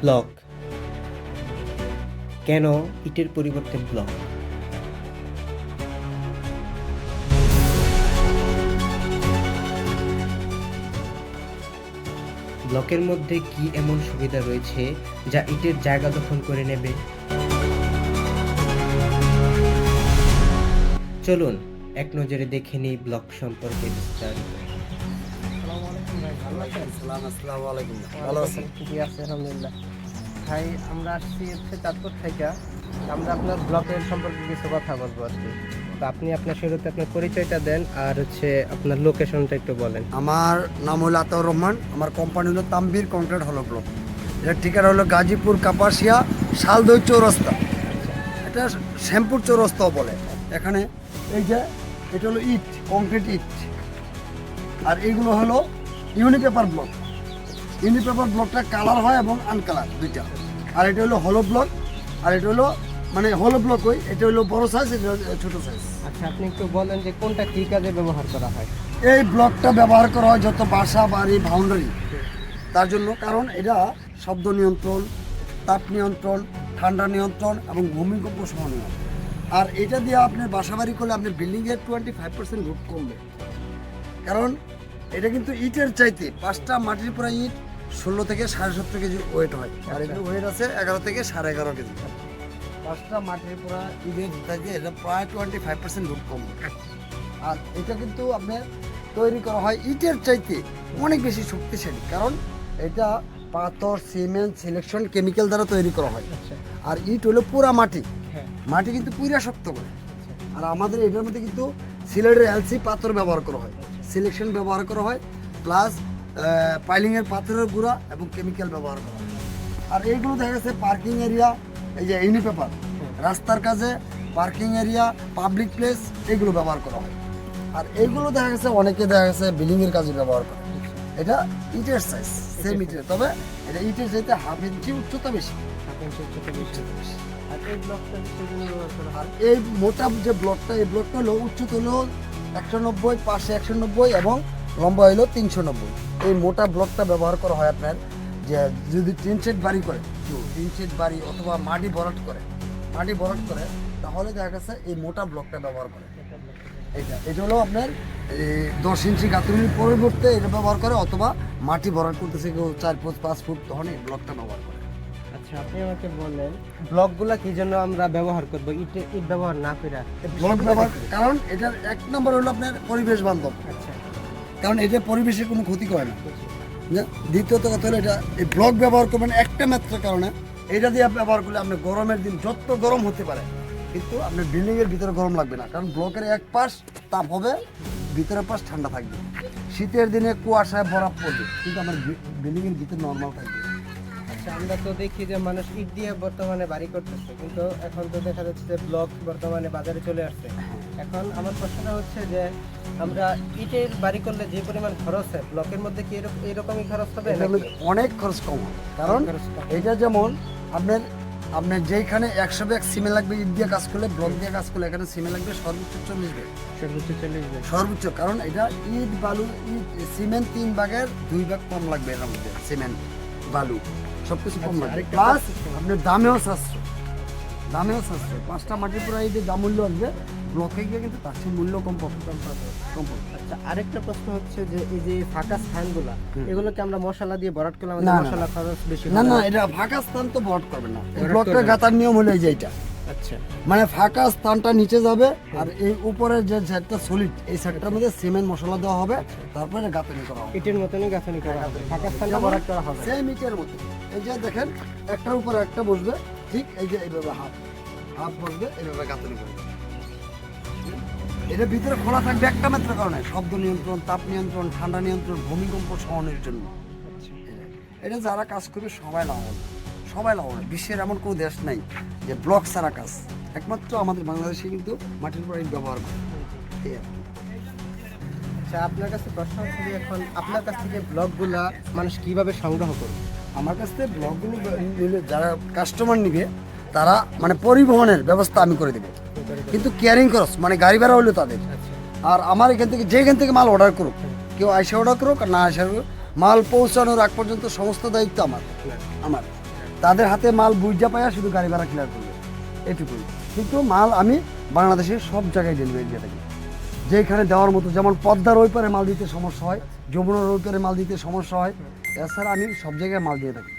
Block. কেন ইটের পরিবর্তে ব্লক? ব্লকের মধ্যে কি এমন সুবিধা রয়েছে যা ইটের জায়গা দখল করে নেবে? চলুন, এক নজরে দেখে নিই ব্লক সম্পর্কে বিস্তারিত। ভালো আছেন? জি আছে আলহামদুলিল্লাহ। ভাই আমরা আসছি হচ্ছে চাঁদপুর থেকে। আমরা আপনার ব্লকের সম্পর্কে কিছু কথা বলব আর কি তো আপনি আপনার শুরুতে আপনার পরিচয়টা দেন আর হচ্ছে আপনার লোকেশনটা একটু বলেন। আমার নাম হলো আতাউর রহমান। আমার কোম্পানি হলো তাম্বির কংক্রিট হলো ব্লক এর ঠিকানা হলো গাজীপুর কাপাসিয়া শালদই চৌরাস্তা। এটা শ্যামপুর চৌরাস্তাও বলে। এখানে এই যে এটা হলো ইট কংক্রিট ইট। আর এইগুলো হলো ইউনিপেপার ব্লক ইউনিপেপার ব্লকটা কালার হয় এবং আনকালার দুইটা। আর এটা হলো হলো ব্লক আর এটা হলো মানে হলো ব্লক ওই এটা হলো বড় সাইজ এটা হলো ছোট সাইজ আচ্ছা আপনি একটু বলেন যে কোনটা কী কাজে ব্যবহার করা হয়? এই ব্লকটা ব্যবহার করা হয় যত বাসা বাড়ি বাউন্ডারি তার জন্য কারণ এটা শব্দ নিয়ন্ত্রণ তাপ নিয়ন্ত্রণ ঠান্ডা নিয়ন্ত্রণ এবং ভূমিকম্প সহনীয় আর এটা দিয়ে আপনি বাসা বাড়ি করলে আপনার বিল্ডিংয়ের টোয়েন্টি ফাইভ পার্সেন্ট রুট কমবে। কারণ এটা কিন্তু ইটের চাইতে পাঁচটা মাটির পরে ইট ষোলো থেকে সাড়ে সত্তর কেজি ওয়েট হয়। আর এগুলো ওয়েট আছে এগারো থেকে সাড়ে এগারো কেজি। পাঁচটা মাটির পোড়া ইটের চাইতে এটা প্রায় টোয়েন্টি ফাইভ পার্সেন্ট রুট কমবে আর এটা কিন্তু আপনার তৈরি করা হয় ইটের চাইতে অনেক বেশি শক্তিশালী। কারণ এটা পাথর সিমেন্ট সিলেকশন কেমিক্যাল দ্বারা তৈরি করা হয়। আচ্ছা। আর ইট হলো পুরা মাটি। হ্যাঁ। মাটি কিন্তু পুরা শক্ত করে। আর আমাদের এটার মধ্যে কিন্তু সিলেটের এলসি পাথর ব্যবহার করা হয়। সিলেকশন ব্যবহার করা হয় প্লাস পাইলিংয়ের পাথরের গুঁড়া এবং কেমিক্যাল ব্যবহার করা হয়। আর এইগুলো দেখা গেছে পার্কিং এরিয়া এই যে ইউনিপেপার রাস্তার কাজে পার্কিং এরিয়া পাবলিক প্লেস এগুলো ব্যবহার করা হয়। আর এইগুলো দেখা গেছে অনেকে দেখা গেছে বিল্ডিংয়ের কাজে ব্যবহার করে। এটা ইটের সাইজ সেম ইটের তবে এটা ইটের সাইজে হাফ ইঞ্চি উচ্চতা বেশি। আর এই মোটা যে ব্লকটা এই ব্লকটা হলো উচ্চতা হলো একশো নব্বই পাশে একশো নব্বই এবং লম্বা হলো তিনশো নব্বই। এই মোটা ব্লকটা ব্যবহার করা হয় আপনার যে যদি টিন সেট বাড়ি করে কেউ টিন শেড বাড়ি অথবা মাটি ভরাট করে, মাটি ভরাট করে, তাহলে দেখা গেছে এই মোটা ব্লকটা ব্যবহার করে। এটা এটা হলো আপনার দশ ইঞ্চি গাঁথনির পরিবর্তে এটা ব্যবহার করে অথবা মাটি ভরাট করতেছে কেউ চার ফুট, পাঁচ ফুট, তখন এই ব্লকটা ব্যবহার করে। আচ্ছা আপনি আমাকে বলেন। ব্লকগুলা কি জন্য আমরা ব্যবহার করব? ইট ইট ব্যবহার না করে। ব্লক ব্যবহার কারণ এটার এক নম্বর হলো আপনার পরিবেশ বান্ধব। আচ্ছা। কারণ এটা পরিবেশের কোনো ক্ষতি করে না। দ্বিতীয়ত কথা হলো এটা এই ব্লক ব্যবহার করবেন একটা মাত্র কারণে। এটা দিয়ে ব্যবহার করলে আপনার গরমের দিন যত গরম হতে পারে কিন্তু আপনার বিল্ডিং এর ভিতরে গরম লাগবে না। কারণ ব্লকের এক পাশ তাপ হবে ভিতরের পাশ ঠান্ডা থাকবে। শীতের দিনে কুয়াশায় বরফ পড়বে কিন্তু আমার বিল্ডিং এর ভিতরে নর্মাল থাকবে। আচ্ছা আমরা তো দেখি যে মানুষ ইট দিয়ে বর্তমানে বাড়ি করতেছে কিন্তু এখন তো দেখা যাচ্ছে যে ব্লক বর্তমানে বাজারে চলে আসছে। এখন আমার প্রশ্নটা হচ্ছে যে আমরা ইটের বাড়ি করলে যে পরিমাণ খরচ হয় ব্লকের মধ্যে কি এরকম এরকমই খরচ হবে অনেক খরচ কম। কারণ এটা যেমন আপনার আপনার যেখানে একশো ব্যাগ সিমে লাগবে ইট দিয়ে কাজ করলে ব্লক দিয়ে কাজ করলে এখানে সিমে লাগবে সর্বোচ্চ চল্লিশ ব্যাগ। সর্বোচ্চ চল্লিশ ব্যাগ। সর্বোচ্চ কারণ এটা ইট বালু ইট সিমেন্ট তিন ভাগের দুই ভাগ কম লাগবে এর মধ্যে সিমেন্ট বালু। সব কিছু কম আচ্ছা, প্লাস আপনার দামেও সাশ্রয়। দামেও সাশ্রয়। পাঁচটা মাটির পুরো এই যে দাম মূল্য আসবে ব্লকে গিয়ে কিন্তু তার চেয়ে মূল্য কম পাবে কম পাবে কম পাবে আচ্ছা আরেকটা প্রশ্ন হচ্ছে যে এই যে ফাঁকা স্থানগুলো। এগুলোকে আমরা মশলা দিয়ে ভরাট করলে না, আমাদের মশলা খরচ বেশি না না এটা ফাঁকা স্থান তো ভরাট করবে না। ব্লকটা গাতার নিয়ম হলো এই যে এইটা আচ্ছা। মানে ফাঁকা স্থানটা নিচে যাবে আর এই উপরের যে সেটটা সলিড এই সেটটার মধ্যে সিমেন্ট মশলা দেওয়া হবে তারপরে গাঁথনি করা হবে। ইটের মতনই গাঁথনি করা হবে। ফাঁকা স্থানটা ভরাট করা হবে। সেম ইটের মতো। এই যে দেখেন একটার উপর একটা বসবে ঠিক এই যে এইভাবে হাফ হাফ বসবে এইভাবে গাঁথনি করবে। এটা ভিতরে খোলা থাকবে একটা মাত্র কারণে শব্দ নিয়ন্ত্রণ তাপ নিয়ন্ত্রণ ঠান্ডা নিয়ন্ত্রণ ভূমিকম্প সহনের জন্য। এটা যারা কাজ করবে সবাই লাভবান সবাই লাভবান বিশ্বের এমন কোনো দেশ নাই যে ব্লক ছাড়া কাজ। একমাত্র আমাদের বাংলাদেশে কিন্তু মাটির ইট ব্যবহার করে। এই আর কি। আচ্ছা আপনার কাছে প্রশ্ন হচ্ছে যে এখন আপনার কাছ থেকে ব্লগগুলা মানুষ কীভাবে সংগ্রহ করবে? আমার কাছ থেকে ব্লগগুলো নিলে যারা কাস্টমার নিবে তারা মানে পরিবহনের ব্যবস্থা আমি করে দেবো। কিন্তু কেয়ারিং খরচ মানে গাড়ি ভাড়া হলো তাদের। আচ্ছা। আর আমার এখান থেকে যেখান থেকে মাল অর্ডার করুক কেউ আইসা অর্ডার করুক আর না আইসা মাল পৌঁছানোর আগ পর্যন্ত সমস্ত দায়িত্ব আমার। আমার। তাদের হাতে মাল বুঝা পায়া শুধু গাড়ি ভাড়া ক্লিয়ার করবে এটুকুই। কিন্তু মাল আমি বাংলাদেশের সব জায়গায় ডেলিভারি দিয়ে থাকি। যেখানে দেওয়ার মতো যেমন পদ্মার ওই পারে মাল দিতে সমস্যা হয়, যমুনার ওই পারে মাল দিতে সমস্যা হয়, এছাড়া আমি সব জায়গায় মাল দিয়ে থাকি।